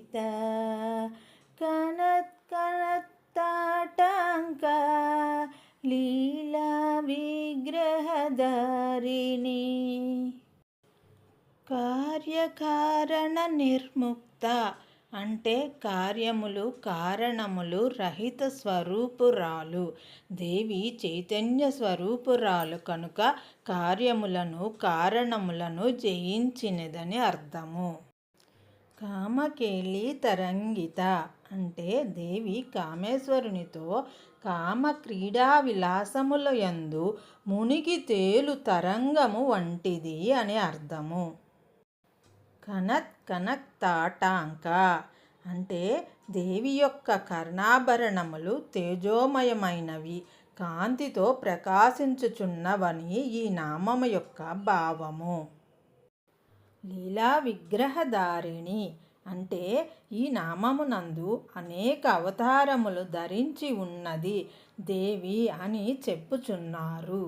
సీత కనత్ ಕನತ್ತಾಟಂಕ లీలా విగ్రహదారిణి కార్యకారణ నిర్ముక్త అంటే కార్యములు కారణములు రహిత స్వరూపురాలు. దేవి చైతన్య స్వరూపురాలు కనుక కార్యములను కారణములను జయించినదని అర్థము. కామకేళి తరంగిత అంటే దేవి కామేశ్వరునితో కామ క్రీడా విలాసముల యందు మునిగి తేలు తరంగము వంటిది అని అర్థము. కనత్ కనక్ తాటాంక అంటే దేవి యొక్క కర్ణాభరణములు తేజోమయమైనవి. కాంతితో ప్రకాశించుచున్నవని ఈ నామము యొక్క భావము. లీలా విగ్రహధారిణి అంటే ఈ నామమునందు అనేక అవతారములు ధరించి ఉన్నది దేవి అని చెప్పుచున్నారు.